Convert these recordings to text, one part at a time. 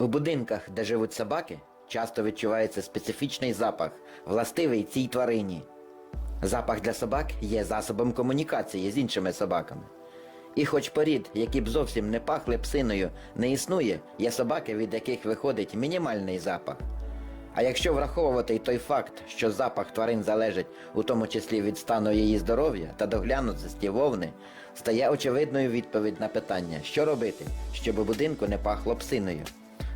У будинках, де живуть собаки, часто відчувається специфічний запах, властивий цій тварині. Запах для собак є засобом комунікації з іншими собаками. І хоч порід, які б зовсім не пахли псиною, не існує, є собаки, від яких виходить мінімальний запах. А якщо враховувати той факт, що запах тварин залежить у тому числі від стану її здоров'я та доглянутості вовни, стає очевидною відповідь на питання, що робити, щоб у будинку не пахло псиною.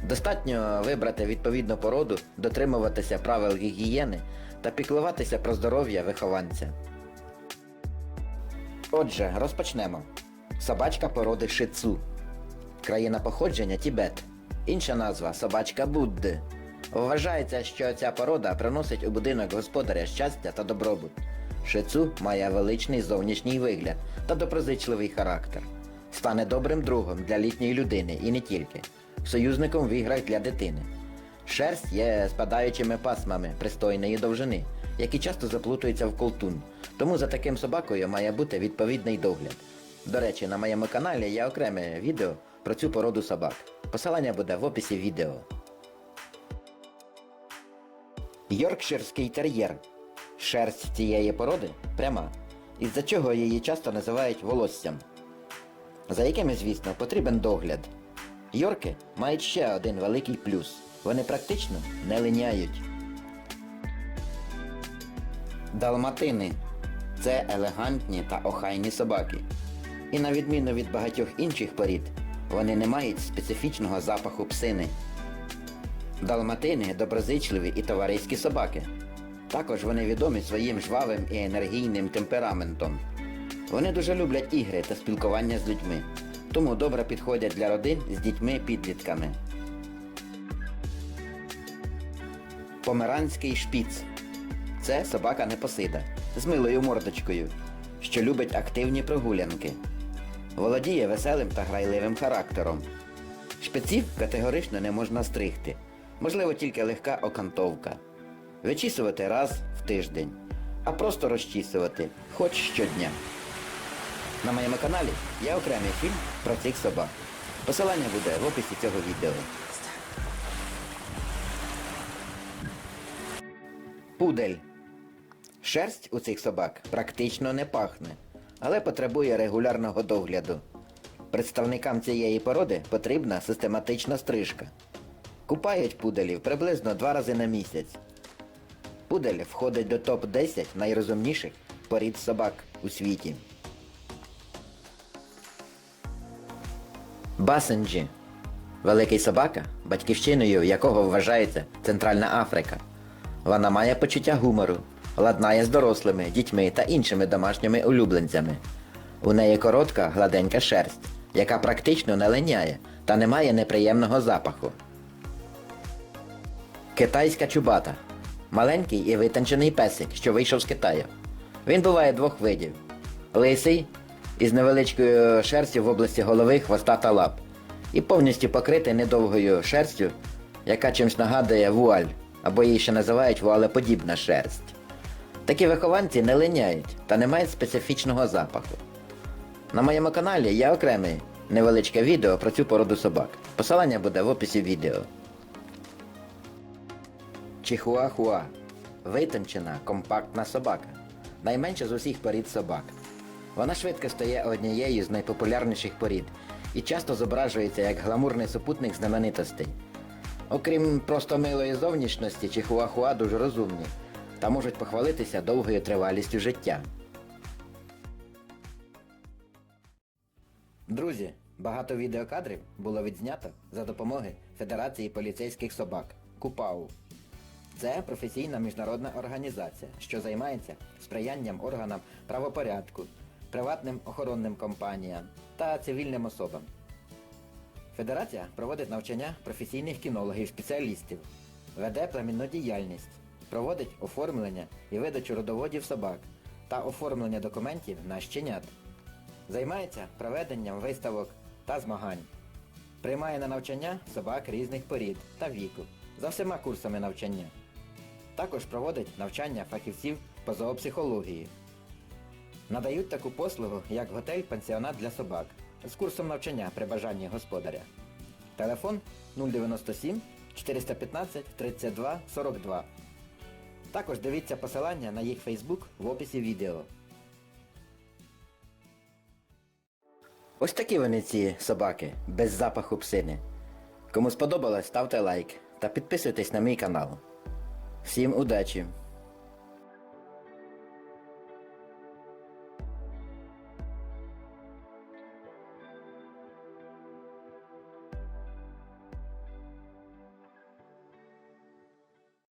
Достатньо вибрати відповідну породу, дотримуватися правил гігієни та піклуватися про здоров'я вихованця. Отже, розпочнемо. Собачка породи шицу. Країна походження Тібет. Інша назва собачка Будди. Вважається, що ця порода приносить у будинок господаря щастя та добробут. Шицу має величний зовнішній вигляд та доброзичливий характер. Стане добрим другом для літньої людини і не тільки, союзником в для дитини. Шерсть є спадаючими пасмами пристойної довжини, які часто заплутуються в колтун, тому за таким собакою має бути відповідний догляд. До речі, на моєму каналі є окреме відео про цю породу собак. Посилання буде в описі відео. Йоркширський тер'єр. Шерсть цієї породи пряма, із-за чого її часто називають волоссям. За якими, звісно, потрібен догляд. Йорки мають ще один великий плюс. Вони практично не линяють. Далматини це елегантні та охайні собаки. І на відміну від багатьох інших порід, вони не мають специфічного запаху псини. Далматини доброзичливі і товариські собаки. Також вони відомі своїм жвавим і енергійним темпераментом. Вони дуже люблять ігри та спілкування з людьми, тому добре підходять для родин з дітьми-підлітками. Померанський шпіц. Це собака непосида з милою мордочкою, що любить активні прогулянки. Володіє веселим та грайливим характером. Шпиців категорично не можна стригти, можливо тільки легка окантовка. Вичісувати раз в тиждень, а просто розчісувати хоч щодня. На моєму каналі є окремий фільм про цих собак. Посилання буде в описі цього відео. Пудель. Шерсть у цих собак практично не пахне, але потребує регулярного догляду. Представникам цієї породи потрібна систематична стрижка. Купають пуделів приблизно два рази на місяць. Пудель входить до топ-10 найрозумніших порід собак у світі. Басенджі. Великий собака, батьківщиною якого вважається Центральна Африка. Вона має почуття гумору, ладнає з дорослими, дітьми та іншими домашніми улюбленцями. У неї коротка, гладенька шерсть, яка практично не линяє та не має неприємного запаху. Китайська чубата. Маленький і витончений песик, що вийшов з Китаю. Він буває двох видів: лисий із невеличкою шерстю в області голови, хвоста та лап, і повністю покритий недовгою шерстю, яка чимсь нагадує вуаль, або її ще називають вуалеподібна шерсть. Такі вихованці не линяють та не мають специфічного запаху. На моєму каналі є окреме невеличке відео про цю породу собак. Посилання буде в описі відео. Чихуахуа. Витончена, компактна собака. Найменша з усіх порід собак. Вона швидко стає однією з найпопулярніших порід і часто зображується як гламурний супутник знаменитостей. Окрім просто милої зовнішності, чихуахуа дуже розумні та можуть похвалитися довгою тривалістю життя. Друзі, багато відеокадрів було відзнято за допомоги Федерації поліцейських собак КУПАУ. Це професійна міжнародна організація, що займається сприянням органам правопорядку, приватним охоронним компаніям та цивільним особам. Федерація проводить навчання професійних кінологів-спеціалістів, веде племінну діяльність, проводить оформлення і видачу родоводів собак та оформлення документів на щенят. Займається проведенням виставок та змагань. Приймає на навчання собак різних порід та віку за всіма курсами навчання. Також проводить навчання фахівців по зоопсихології. Надають таку послугу, як готель-пансіонат для собак з курсом навчання при бажанні господаря. Телефон 097 415 32 42. Також дивіться посилання на їх Фейсбук в описі відео. Ось такі вони ці собаки, без запаху псини. Кому сподобалось, ставте лайк та підписуйтесь на мій канал. Всім удачі!